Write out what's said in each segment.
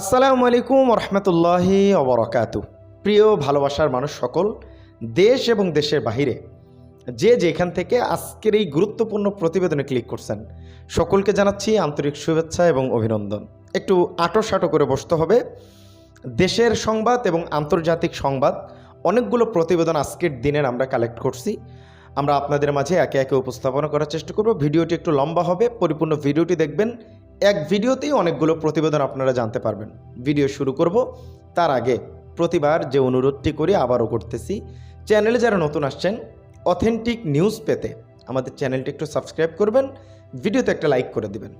আসসালামু আলাইকুম রহমতুল্লাহি অবরকাতু প্রিয় ভালোবাসার মানুষ সকল, দেশ এবং দেশের বাহিরে, যে যেখান থেকে আজকের এই গুরুত্বপূর্ণ প্রতিবেদনে ক্লিক করছেন, সকলকে জানাচ্ছি আন্তরিক শুভেচ্ছা এবং অভিনন্দন। একটু আটো সাটো করে বসতে হবে। দেশের সংবাদ এবং আন্তর্জাতিক সংবাদ, অনেকগুলো প্রতিবেদন আজকের দিনের আমরা কালেক্ট করছি। আমরা আপনাদের মাঝে একে একে উপস্থাপনা করার চেষ্টা করব। ভিডিওটি একটু লম্বা হবে, পরিপূর্ণ ভিডিওটি দেখবেন। এক ভিডিওতেই অনেকগুলো প্রতিবেদন আপনারা জানতে পারবেন। ভিডিও শুরু করব। তার আগে প্রতিবার যে অনুরোধটি করি আবারও করতেছি, চ্যানেলে যারা নতুন আসছেন, অথেন্টিক নিউজ পেতে আমাদের চ্যানেলটি একটু সাবস্ক্রাইব করবেন, ভিডিওতে একটা লাইক করে দিবেন।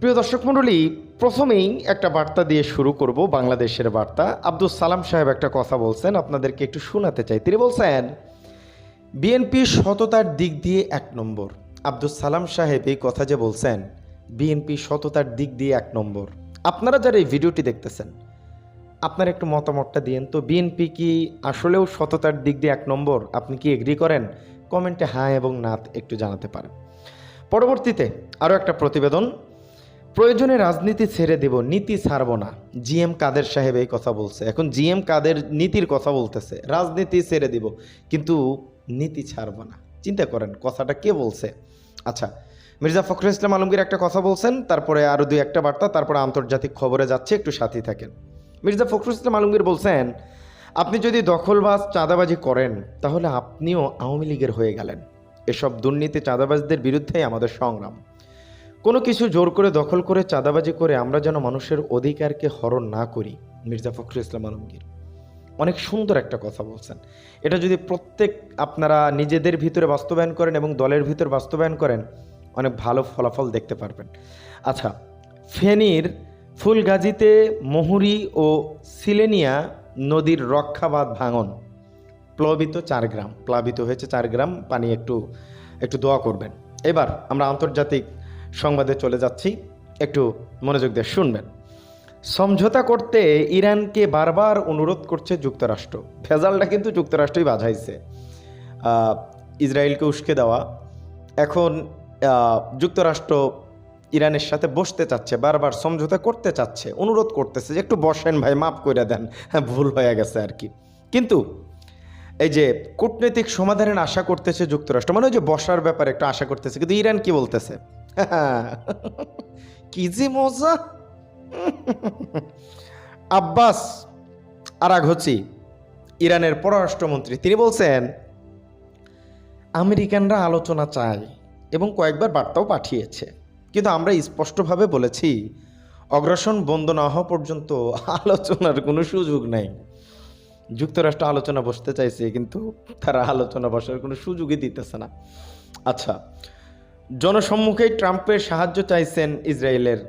প্রিয় দর্শক মণ্ডলী, প্রথমেই একটা বার্তা দিয়ে শুরু করব, বাংলাদেশের বার্তা। আব্দুল সালাম সাহেব একটা কথা বলছেন, আপনাদেরকে একটু শোনাতে চাই। তিনি বলছেন, বিএনপি সততার দিক দিয়ে এক নম্বর। আব্দুল সালাম সাহেব এই কথা যে বলছেন বিএনপি সততার দিক দিয়ে এক নম্বর। আপনারা যারা এই ভিডিওটি দেখতেছেন, আপনার একটু মতামতটা দিন তো বিএনপি কি আসলেও সততার দিক দিয়ে এক নম্বর? আপনি কি এগ্রি করেন? কমেন্টে হ্যাঁ এবং না একটু জানাতে পারেন। পরবর্তীতে আরও একটা প্রতিবেদন। প্রয়োজনে রাজনীতি ছেড়ে দেব, নীতি ছাড়ব না। জিএম কাদের সাহেব এই কথা বলছে। এখন জিএম কাদের নীতির কথা বলতেছে, রাজনীতি ছেড়ে দিব, কিন্তু নীতি ছাড়ব না। চিন্তা করেন, কথাটা কে বলছে? আচ্ছা মির্জা ফখরুল ইসলাম আলমগীর একটা কথা বলছেন, তারপরে আরও দুই একটা বার্তা, তারপরে আন্তর্জাতিক খবরে যাচ্ছে, একটু সাথেই থাকেন। মির্জা ফখরুল ইসলাম আলমগীর বলছেন, আপনি যদি দখলবাজ চাঁদাবাজি করেন, তাহলে আপনিও আওয়ামী লীগের হয়ে গেলেন। এসব দুর্নীতি চাঁদাবাজদের বিরুদ্ধেই আমাদের সংগ্রাম। কোনো কিছু জোর করে দখল করে চাঁদাবাজি করে আমরা যেন মানুষের অধিকারকে হরণ না করি। মির্জা ফখরুল ইসলাম আলমগীর। অনেক সুন্দর একটা কথা বলছেন। এটা যদি প্রত্যেক আপনারা নিজেদের ভিতরে বাস্তবায়ন করেন এবং দলের ভিতর বাস্তবায়ন করেন অনেক ভালো ফলাফল দেখতে পারবেন। আচ্ছা ফেনীর ফুলগাজীতে মহুরি ও সিলেনিয়া নদীর রক্ষাবাদ ভাঙন। প্লাবিত চার গ্রাম, প্লাবিত হয়েছে চার গ্রাম, পানি একটু একটু দোয়া করবেন। এবার আমরা আন্তর্জাতিক সংবাদে চলে যাচ্ছি, একটু মনোযোগ দিয়ে শুনবেন। সমঝোতা করতে ইরানকে বারবার অনুরোধ করছে যুক্তরাষ্ট্র। ভেজালটা কিন্তু যুক্তরাষ্ট্রই বাজাইছে। ইসরায়েলকে উস্কে দেওয়া। এখন যুক্তরাষ্ট্র ইরানের সাথে বসতে চাচ্ছে, বারবার সমঝোতা করতে চাচ্ছে, অনুরোধ করতেছে যে একটু বসেন ভাই, মাফ করে দেন হ্যাঁ ভুল হয়ে গেছে আর কি। কিন্তু এই যে কূটনৈতিক সমাধানের আশা করতেছে যুক্তরাষ্ট্র মানে ওই যে বসার ব্যাপারে একটু আশা করতেছে, কিন্তু ইরান কি বলতেছে? কি যে মজা! আব্বাস আরাঘচি, ইরানের পররাষ্ট্রমন্ত্রী, তিনি বলছেন, আমেরিকানরা আলোচনা চায়। এবং কয়েকবার বার্তাও পাঠিয়েছে। কিন্তু আমরা স্পষ্টভাবে বলেছি, অগ্রাসন বন্ধ না হওয়া পর্যন্ত আলোচনার কোনো সুযোগ নেই। যুক্তরাষ্ট্র আলোচনা বসতে চাইছে, কিন্তু তারা আলোচনা বসার কোনো সুযোগই দিতেছে না। আচ্ছা জনসম্মুখে ট্রাম্পের সাহায্য চাইছেন ইসরায়েলের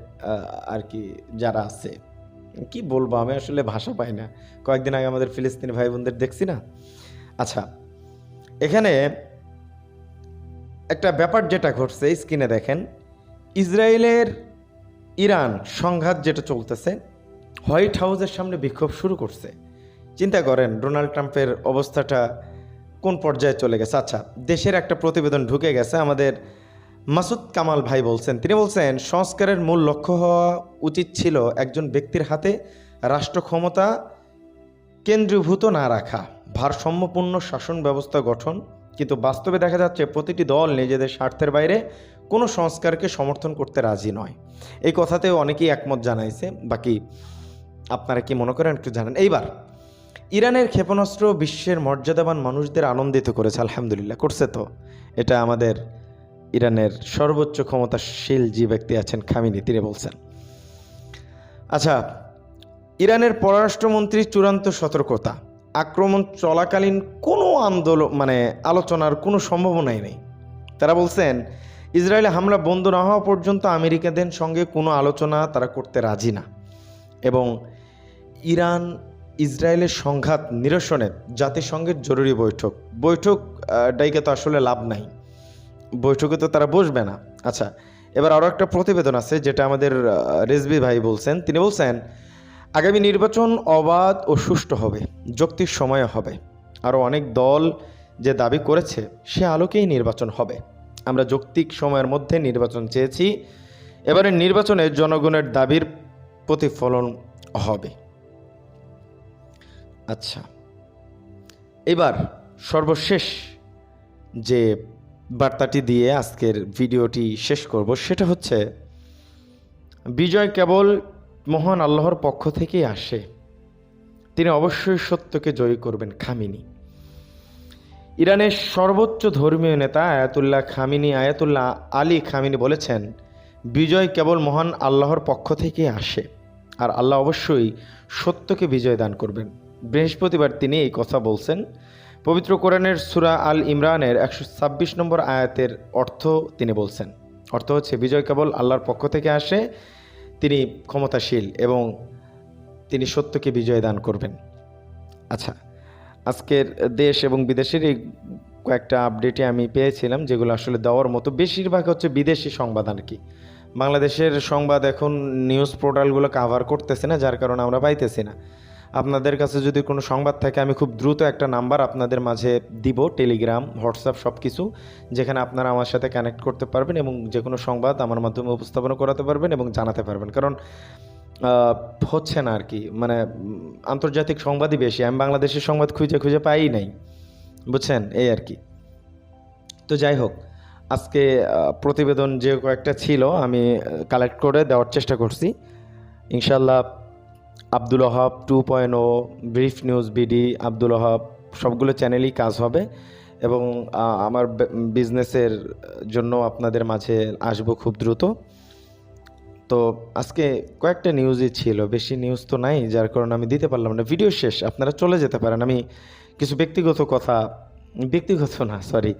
আর কি যারা আছে। কি বলব, আমি আসলে ভাষা পাই না। কয়েকদিন আগে আমাদের ফিলিস্তিনি ভাই বোনদের দেখছি না। আচ্ছা এখানে একটা ব্যাপার যেটা ঘটছে, স্ক্রিনে দেখেন। ইসরায়েলের ইরান সংঘাত যেটা চলতেছে, হোয়াইট হাউসের সামনে বিক্ষোভ শুরু করছে। চিন্তা করেন, ডোনাল্ড ট্রাম্পের অবস্থাটা কোন পর্যায়ে চলে গেছে? আচ্ছা দেশের একটা প্রতিবেদন ঢুকে গেছে, আমাদের মাসুদ কামাল ভাই বলছেন। তিনি বলছেন, সংস্কারের মূল লক্ষ্য হওয়া উচিত ছিল একজন ব্যক্তির হাতে রাষ্ট্র ক্ষমতা কেন্দ্রীভূত না রাখা, ভারসাম্যপূর্ণ শাসন ব্যবস্থা গঠন কিন্তু বাস্তবে দেখা যাচ্ছে প্রতিটি দল নিজেদের স্বার্থের বাইরে কোনো সংস্কারকে সমর্থন করতে রাজি নয়। এই কথাতেও অনেকেই একমত জানাইছে। বাকি আপনারা কি মনে করেন একটু জানেন। এইবার, ইরানের ক্ষেপণাস্ত্র বিশ্বের মর্যাদাবান মানুষদের আনন্দিত করেছে, আলহামদুলিল্লাহ। করছে তো। এটা আমাদের ইরানের সর্বোচ্চ ক্ষমতাশীল যে ব্যক্তি আছেন খামিনি, তিনি বলছেন। আচ্ছা ইরানের পররাষ্ট্রমন্ত্রীর চূড়ান্ত সতর্কতা। আক্রমণ চলাকালীন কোনো আন্দোলন মানে আলোচনার কোনো সম্ভাবনাই নেই। তারা বলছেন, ইসরায়েলে হামলা বন্ধ না হওয়া পর্যন্ত আমেরিকাদের সঙ্গে কোনো আলোচনা তারা করতে রাজি না। এবং ইরান, ইসরায়েলের সংঘাত নিরসনে জাতিসংঘের জরুরি বৈঠক। বৈঠক ডাইকে তো আসলে লাভ নাই। বৈঠকে তো তারা বসবে না। আচ্ছা এবার আরও একটা প্রতিবেদন আছে, যেটা আমাদের রেজবি ভাই বলছেন। তিনি বলছেন আগামী নির্বাচন অবাধ ও সুষ্ঠু হবে যৌক্তিক সময়ে হবে। আরও অনেক দল যে দাবি করেছে, সে আলোকেই নির্বাচন হবে। আমরা যৌক্তিক সময়ের মধ্যে নির্বাচন চেয়েছি, এবারে নির্বাচনে জনগণের দাবির প্রতিফলন হবে। আচ্ছা এবার সর্বশেষ যে বার্তাটি দিয়ে আজকের ভিডিওটি শেষ করব, সেটা হচ্ছে, বিজয় কেবল মহান আল্লাহর পক্ষ থেকেই আসে। তিনি অবশ্যই সত্যকে জয়ী করবেন, খামিনি। ইরানের সর্বোচ্চ ধর্মীয় নেতা Ayatollah Khamenei, Ayatollah Ali Khamenei বলেছেন, বিজয় কেবল মহান আল্লাহর পক্ষ থেকে আসে, আর আল্লাহ অবশ্যই সত্যকে বিজয় দান করবেন। বৃহস্পতিবার তিনি এই কথা বলছেন। পবিত্র কোরআনের সুরা আল ইমরানের একশো ছাব্বিশ নম্বর আয়াতের অর্থ তিনি বলছেন। অর্থ হচ্ছে, বিজয় কেবল আল্লাহর পক্ষ থেকে আসে তিনি ক্ষমতাশীল এবং তিনি সত্যকে বিজয় দান করবেন। আচ্ছা আজকের দেশ এবং বিদেশের এই কয়েকটা আপডেটে আমি পেয়েছিলাম, যেগুলো আসলে দেওয়ার মতো। বেশিরভাগ হচ্ছে বিদেশি সংবাদ আর কি। বাংলাদেশের সংবাদ এখন নিউজ পোর্টালগুলো কাভার করতেছে না, যার কারণে আমরা পাইতেছি না। আপনাদের কাছে যদি কোনো সংবাদ থাকে, আমি খুব দ্রুত একটা নাম্বার আপনাদের মাঝে দিব টেলিগ্রাম হোয়াটসঅ্যাপ সব কিছু যেখানে আপনারা আমার সাথে কানেক্ট করতে পারবেন এবং যে কোনো সংবাদ আমার মাধ্যমে উপস্থাপনা করাতে পারবেন এবং জানাতে পারবেন। কারণ হচ্ছে না আর কি মানে আন্তর্জাতিক সংবাদই বেশি। আমি বাংলাদেশের সংবাদ খুঁজে খুঁজে পাই নাই। বুঝছেন? এই আর কি তো যাই হোক, আজকে প্রতিবেদন যে কয়েকটা ছিল, আমি কালেক্ট করে দেওয়ার চেষ্টা করছি। ইনশাল্লাহ Abdul Wahab two point o brief news BD Abdul Wahab সবগুলো চ্যানেলই কাজ হবে এবং আমার বিজনেসের জন্য আপনাদের মাঝে আসব খুব দ্রুত। তো আজকে কয়েকটা নিউজই ছিল, বেশি নিউজ তো নাই, যার কারণে আমি দিতে পারলাম না। ভিডিও শেষ, আপনারা চলে যেতে পারেন। আমি কিছু ব্যক্তিগত কথা, ব্যক্তিগত না সরি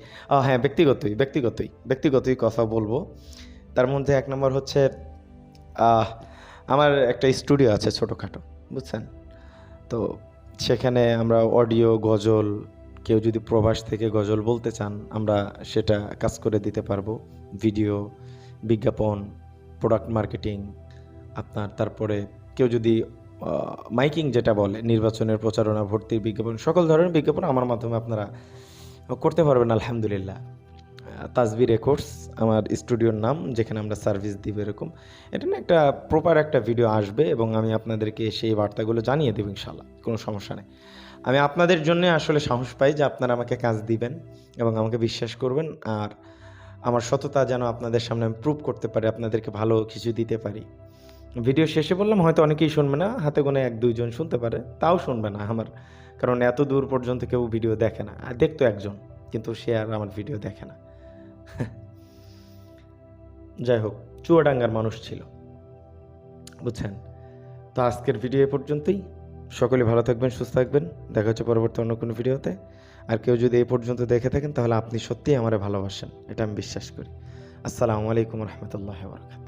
হ্যাঁ ব্যক্তিগতই ব্যক্তিগতই ব্যক্তিগতই কথা বলব। তার মধ্যে এক নম্বর হচ্ছে আমার একটা স্টুডিও আছে ছোটোখাটো, বুঝছেন? তো সেখানে আমরা অডিও, গজল, কেউ যদি প্রবাস থেকে গজল বলতে চান, আমরা সেটা কাজ করে দিতে পারব। ভিডিও, বিজ্ঞাপন প্রোডাক্ট মার্কেটিং আপনার তারপরে কেউ যদি মাইকিং যেটা বলে, নির্বাচনের প্রচারণা, ভর্তির বিজ্ঞাপন, সকল ধরনের বিজ্ঞাপন আমার মাধ্যমে আপনারা করতে পারবেন, আলহামদুলিল্লাহ। তাজবি রেকর্ডস আমার স্টুডিওর নাম, যেখানে আমরা সার্ভিস দিব এরকম। এটা না একটা প্রপার একটা ভিডিও আসবে এবং আমি আপনাদেরকে সেই বার্তাগুলো জানিয়ে দেবো ইনশাল্লাহ কোনো সমস্যা নেই। আমি আপনাদের জন্য আসলে সাহস পাই যে আপনারা আমাকে কাজ দিবেন এবং আমাকে বিশ্বাস করবেন, আর আমার সততা যেন আপনাদের সামনে আমি প্রুভ করতে পারি, আপনাদেরকে ভালো কিছু দিতে পারি। ভিডিও শেষে বললাম, হয়তো অনেকেই শুনবে না, হাতে গোনে এক দুইজন শুনতে পারে, তাও শুনবে না আমার, কারণ এত দূর পর্যন্ত কেউ ভিডিও দেখে না, আর দেখতো একজন, কিন্তু সে আর আমার ভিডিও দেখে না। যাই হোক, চুয়াডাঙ্গার মানুষ ছিল। বুঝছেন? তো আজকের ভিডিও এ পর্যন্তই। সকলে ভালো থাকবেন, সুস্থ থাকবেন। দেখা হচ্ছে পরবর্তী অন্য কোনো ভিডিওতে আর কেউ যদি এই পর্যন্ত দেখে থাকেন, তাহলে আপনি সত্যিই আমার ভালোবাসেন। এটা আমি বিশ্বাস করি। আসসালামু আলাইকুম রহমতুল্লাহ বরকাত